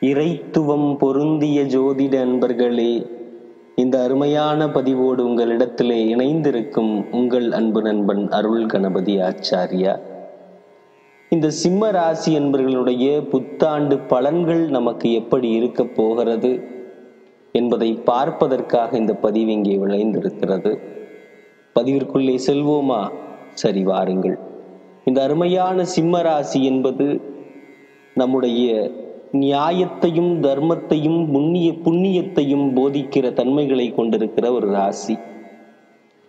இறைத்துவம் பொருந்திய ஜோதிட அன்பர்களே இந்த அருமையான பதிவோடு உங்களிடத்திலே இணைந்திருக்கும் உங்கள் அன்பு நண்பன் அருள் கணபதி ஆச்சாரியா. இந்த சிம்ம ராசி என்பர்களுடைய புத்தாண்டு பலன்கள் நமக்கு எப்படி இருக்க போகிறது என்பதை பார்ப்பதற்காக இந்த பதிவு இங்கே விளைந்திருக்கிறது. பதிவிற்குள்ளே செல்வோமா? சரி வாருங்கள். இந்த அருமையான சிம்ம ராசி என்பது நம்முடைய நியாயத்தையும் தர்மத்தையும் புண்ணிய புண்ணியத்தையும் போதிக்கிற தன்மைகளை கொண்டிருக்கிற ஒரு ராசி.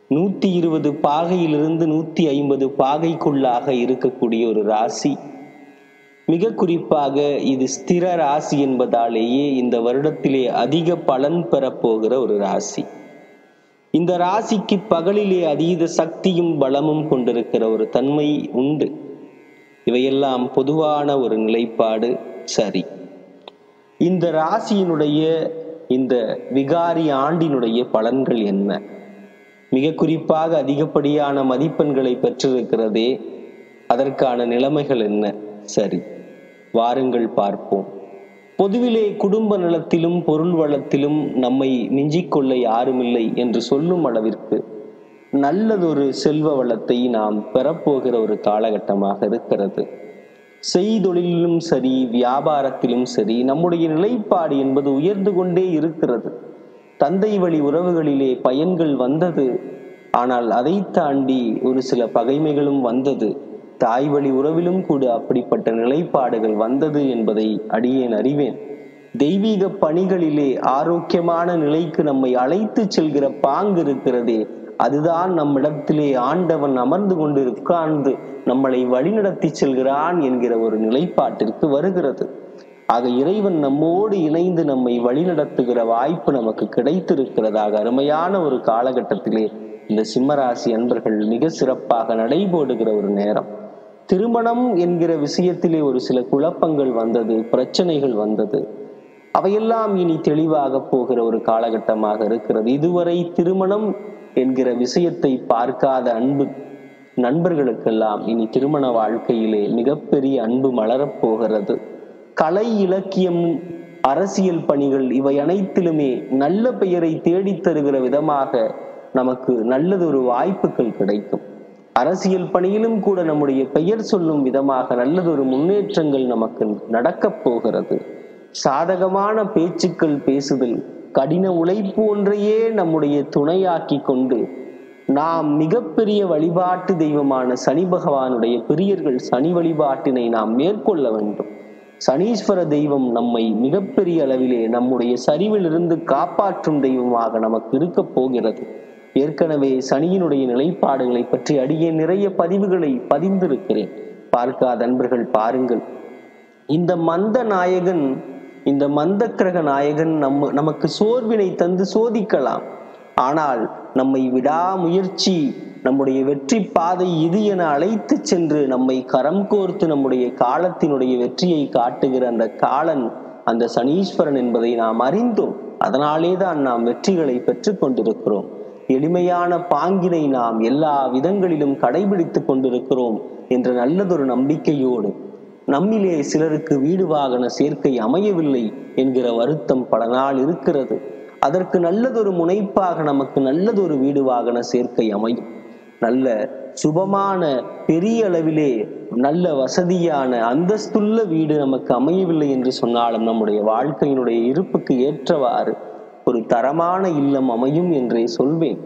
நூத்தி இருபது பாகையிலிருந்து நூத்தி ஐம்பது பாகைக்குள்ளாக இருக்கக்கூடிய ஒரு ராசி. மிக குறிப்பாக இது ஸ்திர ராசி என்பதாலேயே இந்த வருடத்திலே அதிக பலன் பெறப்போகிற ஒரு ராசி. இந்த ராசிக்கு பகலிலே அதீத சக்தியும் பலமும் கொண்டிருக்கிற ஒரு தன்மை உண்டு. இவையெல்லாம் பொதுவான ஒரு நிலைப்பாடு. சரி. இந்த ராசியினுடைய இந்த விகாரி ஆண்டினுடைய பலன்கள் என்ன? மிக குறிப்பாக அதிகப்படியான மதிப்பெண்களை பெற்றிருக்கிறதே அதற்கான நிலைமைகள் என்ன? சரி வாருங்கள் பார்ப்போம். பொதுவிலே குடும்ப நலத்திலும் பொருள் வளத்திலும் நம்மை மிஞ்சிக்கொள்ள யாருமில்லை என்று சொல்லும் அளவிற்கு நல்லதொரு செல்வ வளத்தை நாம் பெறப்போகிற ஒரு காலகட்டமாக இருக்கிறது. செய்தொழிலும் சரி வியாபாரத்திலும் சரி நம்முடைய நிலைப்பாடு என்பது உயர்ந்து கொண்டே இருக்கிறது. தந்தை வழி உறவுகளிலே பயன்கள் வந்தது. ஆனால் அதை தாண்டி ஒரு சில பகைமைகளும் வந்தது. தாய் வழி உறவிலும் கூட அப்படிப்பட்ட நிலைப்பாடுகள் வந்தது என்பதை அடியேன் அறிவேன். தெய்வீக பணிகளிலே ஆரோக்கியமான நிலைக்கு நம்மை அழைத்து செல்கிற பாங்கு இருக்கிறதே அதுதான் நம்மிடத்திலே ஆண்டவன் அமர்ந்து கொண்டு உட்கார்ந்து நம்மளை வழிநடத்தி செல்கிறான் என்கிற ஒரு நிலைப்பாட்டிற்கு வருகிறது. ஆக இறைவன் நம்மோடு இணைந்து நம்மை வழிநடத்துகிற வாய்ப்பு நமக்கு கிடைத்திருக்கிறதாக அருமையான ஒரு காலகட்டத்திலே இந்த சிம்மராசி அன்பர்கள் மிக சிறப்பாக நடைபோடுகிற ஒரு நேரம். திருமணம் என்கிற விஷயத்திலே ஒரு சில குழப்பங்கள் வந்தது பிரச்சனைகள் வந்தது. அவையெல்லாம் இனி தெளிவாக போகிற ஒரு காலகட்டமாக இருக்கிறது. இதுவரை திருமணம் என்கிற விஷயத்தை பார்க்காத அன்பு நண்பர்களுக்கெல்லாம் இனி திருமண வாழ்க்கையிலே மிகப்பெரிய அன்பு மலரப் போகிறது கலை இலக்கியம் அரசியல் பணிகள் இவை அனைத்திலுமே நல்ல பெயரை தேடித் தருகிற விதமாக நமக்கு நல்லதொரு வாய்ப்புகள் கிடைக்கும். அரசியல் பணியிலும் கூட நம்முடைய பெயர் சொல்லும் விதமாக நல்லதொரு முன்னேற்றங்கள் நமக்கு நடக்கப் போகிறது. சாதகமான பேச்சுக்கள் பேசுதல் கடின உழைப்பு ஒன்றையே நம்முடைய துணையாக்கி கொண்டு நாம் மிகப்பெரிய வழிபாட்டு தெய்வமான சனி பகவானுடைய பிரியர்கள் சனி வழிபாட்டினை நாம் மேற்கொள்ள வேண்டும். சனீஸ்வர தெய்வம் நம்மை மிகப்பெரிய அளவிலே நம்முடைய சரிவிலிருந்து காப்பாற்றும் தெய்வமாக நமக்கு இருக்க போகிறது. ஏற்கனவே சனியினுடைய நிலைப்பாடுகளை பற்றி அடியே நிறைய பதிவுகளை பதிந்திருக்கிறேன். பார்க்காத அன்பர்கள் பாருங்கள். இந்த மந்த நாயகன் இந்த மந்தக்கிரக நாயகன் நம்ம நமக்கு சோர்வினை தந்து சோதிக்கலாம். ஆனால் நம்மை விடாமுயற்சி நம்முடைய வெற்றி பாதை இது என அழைத்து சென்று நம்மை கரம் கோர்த்து நம்முடைய காலத்தினுடைய வெற்றியை காட்டுகிற அந்த காலன் அந்த சனீஸ்வரன் என்பதை நாம் அறிந்தோம். அதனாலே தான் நாம் வெற்றிகளை பெற்று கொண்டிருக்கிறோம். எளிமையான பாங்கினை நாம் எல்லா விதங்களிலும் கடைபிடித்துக் கொண்டிருக்கிறோம் என்ற நல்லதொரு நம்பிக்கையோடு. நம்மிலே சிலருக்கு வீடு வாகன சேர்க்கை அமையவில்லை என்கிற வருத்தம் பல நாள் இருக்கிறது. அதற்கு நல்லதொரு முனைப்பாக நமக்கு நல்லதொரு வீடு வாகன சேர்க்கை அமையும். நல்ல சுபமான பெரிய அளவிலே நல்ல வசதியான அந்தஸ்துள்ள வீடு நமக்கு அமையவில்லை என்று சொன்னாலும் நம்முடைய வாழ்க்கையினுடைய இருப்புக்கு ஏற்றவாறு ஒரு தரமான இல்லம் அமையும் என்றே சொல்வேன்.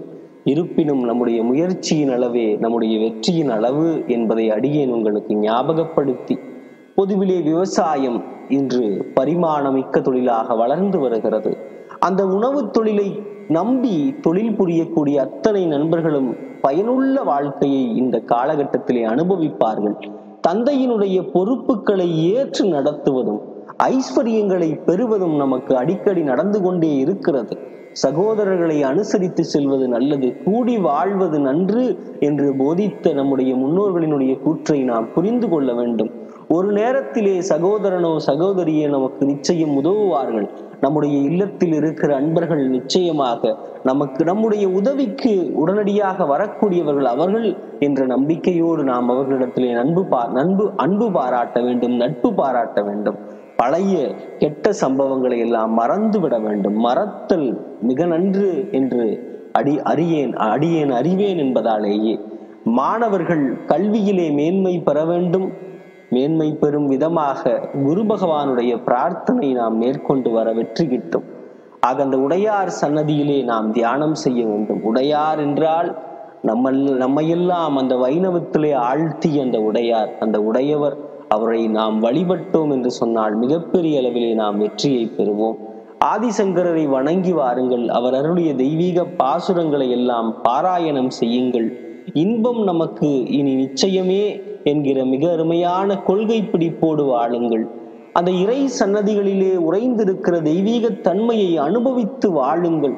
இருப்பினும் நம்முடைய முயற்சியின் அளவே நம்முடைய வெற்றியின் அளவு என்பதை அடியேன் உங்களுக்கு ஞாபகப்படுத்தி பொதுவிலே விவசாயம் இன்று பரிமாணமிக்க தொழிலாக வளர்ந்து வருகிறது. அந்த உணவு தொழிலை நம்பி தொழில் புரியக்கூடிய அத்தனை நண்பர்களும் பயனுள்ள வாழ்க்கையை இந்த காலகட்டத்திலே அனுபவிப்பார்கள். தந்தையினுடைய பொறுப்புகளை ஏற்று நடத்துவதும் ஐஸ்வர்யங்களை பெறுவதும் நமக்கு அடிக்கடி நடந்து கொண்டே இருக்கிறது. சகோதரர்களை அனுசரித்து செல்வது நல்லது கூடி வாழ்வது நன்று என்று போதித்த நம்முடைய முன்னோர்களினுடைய கூற்றை நாம் புரிந்து கொள்ள வேண்டும். ஒரு நேரத்திலே சகோதரனோ சகோதரியே நமக்கு நிச்சயம் உதவுவார்கள். நம்முடைய இல்லத்தில் இருக்கிற அன்பர்கள் நிச்சயமாக நமக்கு நம்முடைய உதவிக்கு உடனடியாக வரக்கூடியவர்கள் அவர்கள் என்ற நம்பிக்கையோடு நாம் அவர்களிடத்திலே நண்பு பா நண்பு அன்பு பாராட்ட வேண்டும் நட்பு பாராட்ட வேண்டும். பழைய கெட்ட சம்பவங்களை எல்லாம் மறந்து விட வேண்டும். மறத்தல் மிக நன்று என்று அடி அறியேன் அடியேன் அறிவேன் என்பதாலேயே. மாணவர்கள் கல்வியிலே மேன்மை பெற வேண்டும். மேன்மை பெறும் விதமாக குரு பகவானுடைய பிரார்த்தனை நாம் மேற்கொண்டு வர வெற்றி கிட்டும். ஆக அந்த உடையார் சன்னதியிலே நாம் தியானம் செய்ய வேண்டும். உடையார் என்றால் நம்ம நம்மையெல்லாம் அந்த வைணவத்திலே ஆழ்த்தி அந்த உடையார் அந்த உடையவர் அவரை நாம் வழிபட்டோம் என்று சொன்னால் மிகப்பெரிய அளவிலே நாம் வெற்றியை பெறுவோம். ஆதிசங்கரரை வணங்கி வாருங்கள். அவர் அருளிய தெய்வீக பாசுரங்களை எல்லாம் பாராயணம் செய்யுங்கள். இன்பம் நமக்கு இனி நிச்சயமே என்கிற மிக அருமையான கொள்கை பிடிப்போடு வாழுங்கள். அந்த இறை சன்னதிகளிலே உறைந்திருக்கிற தெய்வீக தன்மையை அனுபவித்து வாழுங்கள்.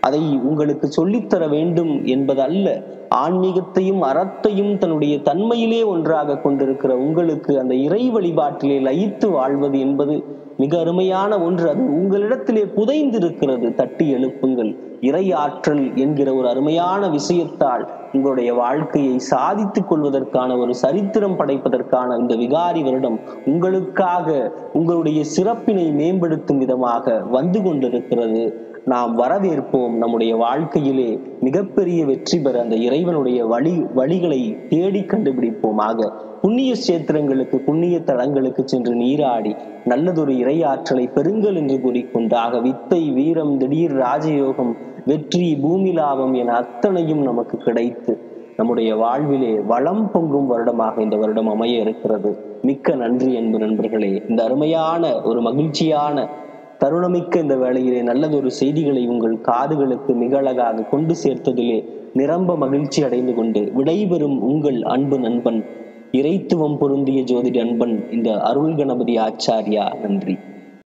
அதை உங்களுக்கு சொல்லித்தர வேண்டும் என்பதல்ல ஆன்மீகத்தையும் அறத்தையும் தன்னுடைய தன்மையிலே ஒன்றாக கொண்டிருக்கிற உங்களுக்கு அந்த இறை வழிபாட்டிலே லயித்து வாழ்வது என்பது மிக அருமையான ஒன்று. அது உங்களிடத்திலே புதைந்திருக்கிறது. தட்டி எழுப்புங்கள். இறை ஆற்றல் என்கிற ஒரு அருமையான விஷயத்தால் உங்களுடைய வாழ்க்கையை சாதித்துக் கொள்வதற்கான ஒரு சரித்திரம் படைப்பதற்கான இந்த விகாரி வருடம் உங்களுக்காக உங்களுடைய சிறப்பினை மேம்படுத்தும் விதமாக வந்து கொண்டிருக்கிறது. நாம் வரவேற்போம் நம்முடைய வாழ்க்கையிலே மிகப்பெரிய வெற்றி பெற அந்த இறைவனுடைய வழி வழிகளை தேடி கண்டுபிடிப்போமாக. புண்ணிய சேத்திரங்களுக்கு புண்ணிய தலங்களுக்கு சென்று நீராடி நல்லதொரு இறையாற்றலை பெறுங்கள் என்று கூறிக்கொண்டாக வித்தை வீரம் திடீர் ராஜயோகம் வெற்றி பூமி லாபம் என அத்தனையும் நமக்கு கிடைத்து நம்முடைய வாழ்விலே வளம் பொங்கும் வருடமாக இந்த வருடம் அமைய இருக்கிறது. மிக்க நன்றி அன்பு நண்பர்களே. இந்த அருமையான ஒரு மகிழ்ச்சியான தருணமிக்க இந்த வேளையிலே நல்லதொரு செய்திகளை உங்கள் காதுகளுக்கு மிக அழகாக கொண்டு சேர்த்ததிலே நிரம்ப மகிழ்ச்சி அடைந்து கொண்டு விடைபெறும் உங்கள் அன்பு நண்பன் இறைத்துவம் பொருந்திய ஜோதிட அன்பன் இந்த அருள் கணபதி ஆச்சாரியா. நன்றி.